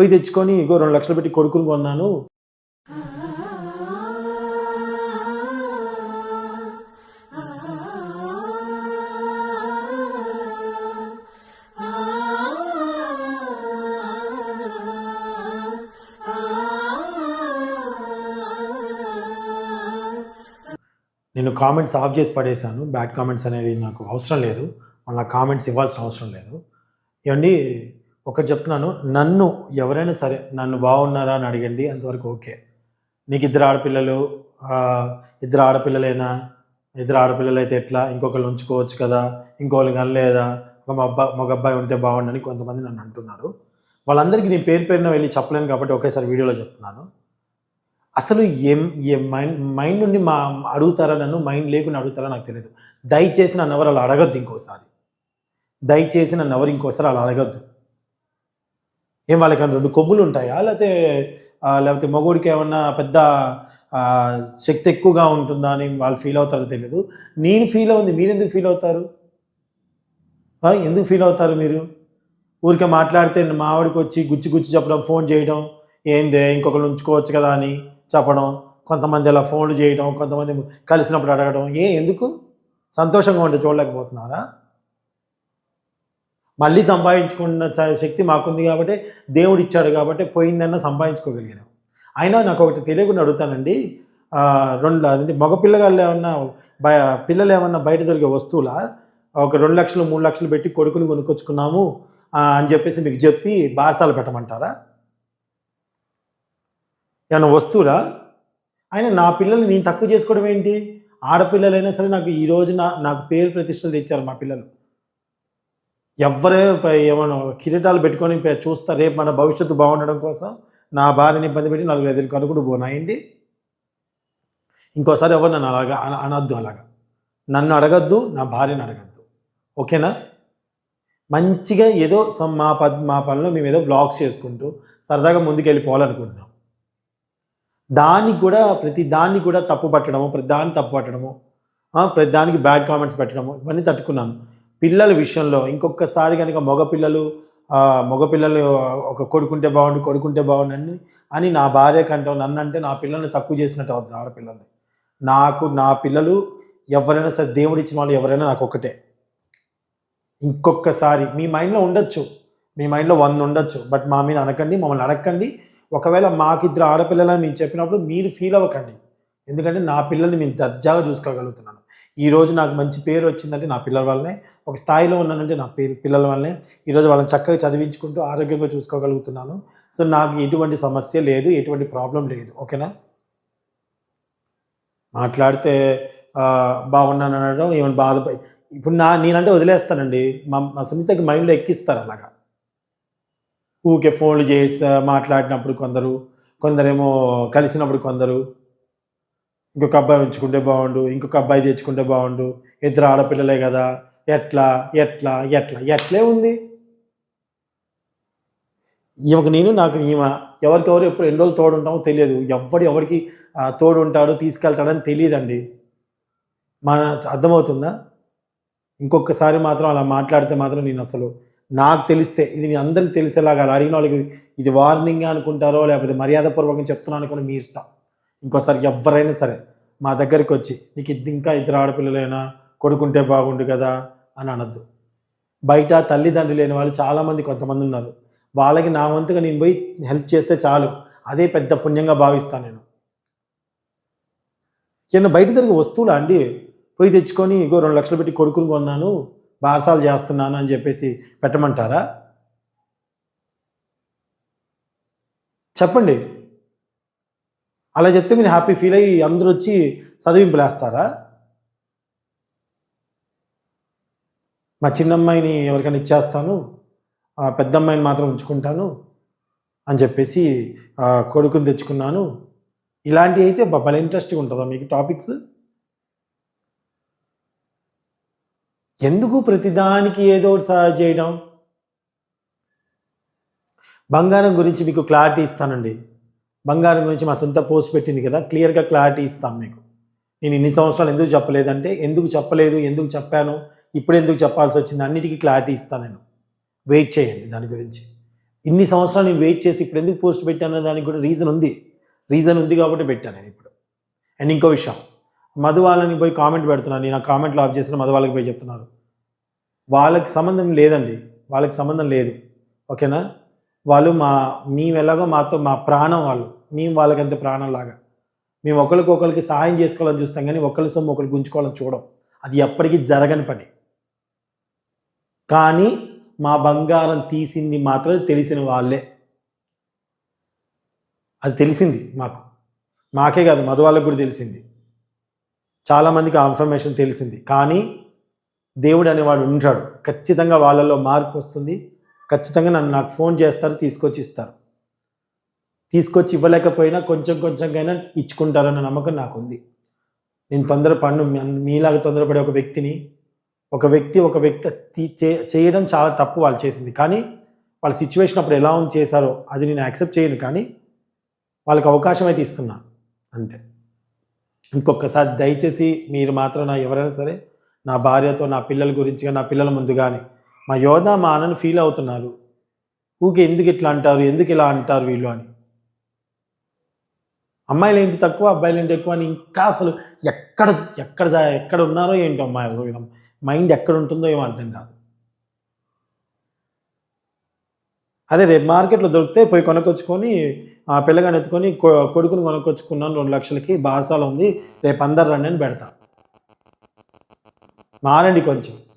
పోయి తెచ్చుకొని ఇగో రెండు లక్షలు పెట్టి కొడుకుని కొన్నాను. నేను కామెంట్స్ ఆఫ్ చేసి పడేశాను. బ్యాడ్ కామెంట్స్ అనేది నాకు అవసరం లేదు. మళ్ళీ కామెంట్స్ ఇవ్వాల్సిన అవసరం లేదు. ఇవన్నీ ఒకటి చెప్తున్నాను నన్ను ఎవరైనా సరే నన్ను బాగున్నారా అని అడగండి అంతవరకు ఓకే. నీకు ఇద్దరు ఆడపిల్లలు ఇద్దరు ఆడపిల్లలైనా ఇద్దరు ఆడపిల్లలు అయితే ఎట్లా? ఇంకొకళ్ళు ఉంచుకోవచ్చు కదా? ఇంకోళ్ళు కనలేదా? ఒక అబ్బాయి మగ అబ్బాయి ఉంటే బాగుండని కొంతమంది నన్ను అంటున్నారు. వాళ్ళందరికీ నేను పేరు పేరున వెళ్ళి చెప్పలేను కాబట్టి ఒకేసారి వీడియోలో చెప్తున్నాను. అసలు ఏం ఏ మైండ్ మైండ్ నుండి మా అడుగుతారా నన్ను? మైండ్ లేకుండా అడుగుతారా నాకు తెలియదు దయచేసి నన్ను ఎవరు అలా అడగద్దు ఇంకోసారి. దయచేసి నన్ను ఎవరు ఇంకోసారి అలా అడగద్దు. ఏం వాళ్ళకి రెండు కొమ్ములు ఉంటాయా? లేకపోతే లేకపోతే మగోడికి ఏమన్నా పెద్ద శక్తి ఎక్కువగా ఉంటుందా అని వాళ్ళు ఫీల్ అవుతారో తెలియదు నేను ఫీల్ అవుంది మీరు ఎందుకు ఫీల్ అవుతారు ఎందుకు ఫీల్ అవుతారు మీరు? ఊరికే మాట్లాడితే మా ఆవిడకి వచ్చి గుచ్చి గుచ్చి చెప్పడం ఫోన్ చేయడం ఏందే ఇంకొకరు ఉంచుకోవచ్చు కదా అని చెప్పడం కొంతమంది అలా ఫోన్లు చేయడం కొంతమంది కలిసినప్పుడు అడగడం ఏ ఎందుకు? సంతోషంగా ఉంటే చూడలేకపోతున్నారా? మళ్ళీ సంపాదించుకున్న చ- శక్తి మాకుంది కాబట్టి దేవుడు ఇచ్చాడు కాబట్టి పోయిందన్న సంపాదించుకోగలిగాను అయినా నాకు ఒకటి తెలియకుండా అడుగుతానండి. రెండు రెండు అదే మగపిల్లగాళ్ళు ఏమన్నా బయ పిల్లలు ఏమన్నా బయట దొరికే వస్తువులా? ఒక రెండు లక్షలు మూడు లక్షలు పెట్టి కొడుకుని కొనుక్కొచ్చుకున్నాము అని చెప్పేసి మీకు చెప్పి బారసాలు పెట్టమంటారా? ఏమన్నా వస్తువులా? ఆయన నా పిల్లల్ని నేను తక్కువ చేసుకోవడం ఏంటి? ఆడపిల్లలైనా సరే నాకు ఈ రోజు నా నాకు పేరు ప్రతిష్టలు తెచ్చారు మా పిల్లలు. ఎవరే ఏమైనా కిరీటాలు పెట్టుకొని చూస్తా రేపు మన భవిష్యత్తు బాగుండడం కోసం నా భార్యని ఇబ్బంది పెట్టి నలుగురు ఎదురు కనుకుడు పోనాయండి ఇంకోసారి ఎవరు నన్ను అలాగా అన- అలాగా. నన్ను అడగద్దు నా భార్యను అడగద్దు. ఓకేనా? మంచిగా ఏదో మా పద్ మా పనిలో మేము ఏదో బ్లాగ్స్ చేసుకుంటూ సరదాగా ముందుకు వెళ్ళిపోవాలనుకుంటున్నాం దానికి కూడా ప్రతి దాన్ని కూడా తప్పు పట్టడము ప్రతి దాన్ని తప్పు పట్టడము ప్రతి దానికి బ్యాడ్ కామెంట్స్ పెట్టడము ఇవన్నీ తట్టుకున్నాను. పిల్లల విషయంలో ఇంకొకసారి కనుక మగపిల్లలు మగపిల్లలు ఒక కొడుకుంటే బాగుండు కొడుకుంటే బాగుండు అని అని నా భార్య కంటాం నన్ను అంటే నా పిల్లల్ని తక్కువ చేసినట్టు అవుతుంది ఆడపిల్లల్ని. నాకు నా పిల్లలు ఎవరైనా సరే దేవుడు ఇచ్చిన వాళ్ళు ఎవరైనా నాకు ఒకటే ఇంకొకసారి మీ మైండ్లో ఉండొచ్చు మీ మైండ్లో వంద ఉండొచ్చు బట్ మా మీద అనకండి మమ్మల్ని అడగండి ఒకవేళ మాకిద్దరు ఆడపిల్లలని మేము చెప్పినప్పుడు మీరు ఫీల్ అవ్వకండి. ఎందుకంటే నా పిల్లల్ని మేము దర్జాగా చూసుకోగలుగుతున్నాను. ఈ రోజు నాకు మంచి పేరు వచ్చిందంటే నా పిల్లల వల్లనే ఒక స్థాయిలో ఉన్నానంటే నా పేరు పిల్లల వల్లనే ఈరోజు వాళ్ళని చక్కగా చదివించుకుంటూ ఆరోగ్యంగా చూసుకోగలుగుతున్నాను. సో నాకు ఎటువంటి సమస్య లేదు ఎటువంటి ప్రాబ్లం లేదు. ఓకేనా? మాట్లాడితే బాగున్నాను అనడం ఏమైనా బాధపడి ఇప్పుడు నా నేనంటే వదిలేస్తానండి. మా మా సునీతకి మైండ్లో ఎక్కిస్తారు అలాగా. ఊకే ఫోన్లు చేసి మాట్లాడినప్పుడు కొందరు కొందరేమో కలిసినప్పుడు కొందరు ఇంకొక అబ్బాయి ఉంచుకుంటే బాగుండు ఇంకొక అబ్బాయి తెచ్చుకుంటే బాగుండు. ఇద్దరు ఆడపిల్లలే కదా. ఎట్లా ఎట్లా ఎట్లా ఎట్లే ఉంది? ఈమెకు నేను నాకు ఈమె ఎవరికెవరు ఎప్పుడు ఎన్ని రోజులు తోడు ఉంటామో తెలియదు. ఎవడు ఎవరికి తోడు ఉంటాడో తీసుకెళ్తాడని తెలియదండి. మన అర్థమవుతుందా? ఇంకొకసారి మాత్రం అలా మాట్లాడితే మాత్రం నేను అసలు నాకు తెలిస్తే ఇది మీ అందరికి తెలిసేలాగా అలా అడిగిన వాళ్ళకి ఇది వార్నింగ్ అనుకుంటారో లేకపోతే మర్యాదపూర్వకంగా చెప్తున్నాను అనుకుని మీ ఇష్టం. ఇంకోసారి ఎవరైనా సరే మా దగ్గరికి వచ్చి నీకు ఇది ఇంకా ఇద్దరు ఆడపిల్లలైనా కొడుకుంటే బాగుండు కదా అని అనొద్దు. బయట తల్లిదండ్రులు లేని వాళ్ళు చాలామంది కొంతమంది ఉన్నారు. వాళ్ళకి నా వంతుగా నేను పోయి హెల్ప్ చేస్తే చాలు. అదే పెద్ద పుణ్యంగా భావిస్తాను నేను. నేను బయట తిరిగి వస్తువులా అండి పోయి తెచ్చుకొని ఇగో రెండు లక్షలు పెట్టి కొడుకుని కొన్నాను బారసాలు చేస్తున్నాను అని చెప్పేసి పెట్టమంటారా? చెప్పండి. అలా చెప్తే మీరు హ్యాపీ ఫీల్ అయ్యి అందరూ వచ్చి చదివింపులేస్తారా? మా చిన్నమ్మాయిని ఎవరికైనా ఇచ్చేస్తాను పెద్దమ్మాయిని పెద్ద అమ్మాయిని మాత్రం ఉంచుకుంటాను అని చెప్పేసి కొడుకుని తెచ్చుకున్నాను. ఇలాంటివి అయితే బ- భలే ఇంట్రెస్టింగ్ ఉంటుందా మీకు టాపిక్స్ ఎందుకు ప్రతిదానికి ఏదో ఒకటి సహాయం చేయడం? బంగారం గురించి మీకు క్లారిటీ ఇస్తానండి. బంగారం గురించి మా సొంత పోస్ట్ పెట్టింది కదా క్లియర్గా క్లారిటీ ఇస్తాను మీకు. నేను ఇన్ని సంవత్సరాలు ఎందుకు చెప్పలేదంటే ఎందుకు చెప్పలేదు ఎందుకు చెప్పాను ఇప్పుడు ఎందుకు చెప్పాల్సి వచ్చింది అన్నిటికీ క్లారిటీ ఇస్తాను నేను. వెయిట్ చేయండి దాని గురించి. ఇన్ని సంవత్సరాలు నేను వెయిట్ చేసి ఇప్పుడు ఎందుకు పోస్ట్ పెట్టాను దానికి కూడా రీజన్ ఉంది. రీజన్ ఉంది కాబట్టి పెట్టాను నేను ఇప్పుడు. అండ్ ఇంకో విషయం మధు వాళ్ళని పోయి కామెంట్ పెడుతున్నాను నేను ఆ కామెంట్లు ఆఫ్ చేసిన మధు వాళ్ళకి పోయి చెప్తున్నారు. వాళ్ళకి సంబంధం లేదండి. వాళ్ళకి సంబంధం లేదు. ఓకేనా వాళ్ళు మా మేము ఎలాగో మాతో మా ప్రాణం వాళ్ళు. మేము వాళ్ళకి అంత ప్రాణం లాగా మేము ఒకరికొకరికి సహాయం చేసుకోవాలని చూస్తాం కానీ ఒకరి సొమ్ము ఒకరికి గుంజుకోవాలని చూడం. అది ఎప్పటికీ జరగని పని. కానీ మా బంగారం తీసింది మాత్రం తెలిసిన వాళ్ళే. అది తెలిసింది మాకు. మాకే కాదు మధు వాళ్ళకు కూడా తెలిసింది. చాలామందికి ఆ ఇన్ఫర్మేషన్ తెలిసింది. కానీ దేవుడు అనేవాడు ఉంటాడు. ఖచ్చితంగా వాళ్ళలో మార్పు వస్తుంది. ఖచ్చితంగా నన్ను నాకు ఫోన్ చేస్తారు తీసుకొచ్చి ఇస్తారు. తీసుకొచ్చి ఇవ్వలేకపోయినా కొంచెం కొంచెంకైనా ఇచ్చుకుంటారన్న నమ్మకం నాకు ఉంది నేను తొందరపడిన మీలాగా తొందరపడే ఒక వ్యక్తిని ఒక వ్యక్తి ఒక వ్యక్తి తీ- చే- చేయడం చాలా తప్పు వాళ్ళు చేసింది. కానీ వాళ్ళ సిచ్యువేషన్ అప్పుడు ఎలా ఉంది చేశారో అది నేను యాక్సెప్ట్ చేయను. కానీ వాళ్ళకి అవకాశం అయితే ఇస్తున్నా. అంతే. ఇంకొకసారి దయచేసి మీరు మాత్రం నా ఎవరైనా సరే నా భార్యతో నా పిల్లల గురించి నా పిల్లల ముందు కానీ మా యోధ మా అన్నని ఫీల్ అవుతున్నారు. ఊకే ఎందుకు ఇట్లా అంటారు? ఎందుకు ఇలా అంటారు వీళ్ళు అని. అమ్మాయిలు ఏంటి తక్కువ అబ్బాయిలు ఏంటి ఎక్కువ అని ఇంకా అసలు ఎక్కడ ఎక్కడ ఎక్కడ ఉన్నారో ఏంటో అమ్మాయి మైండ్ ఎక్కడ ఉంటుందో ఏమో అర్థం కాదు. అదే రేపు మార్కెట్లో దొరికితే పోయి కొనుక్కొచ్చుకొని ఆ పిల్లగాని ఎత్తుకొని కొ- కొడుకుని కొనుక్కొచ్చుకున్నాను రెండు లక్షలకి బాసాలు ఉంది. రేపు అందరు రండి అని పెడతా. మారండి కొంచెం.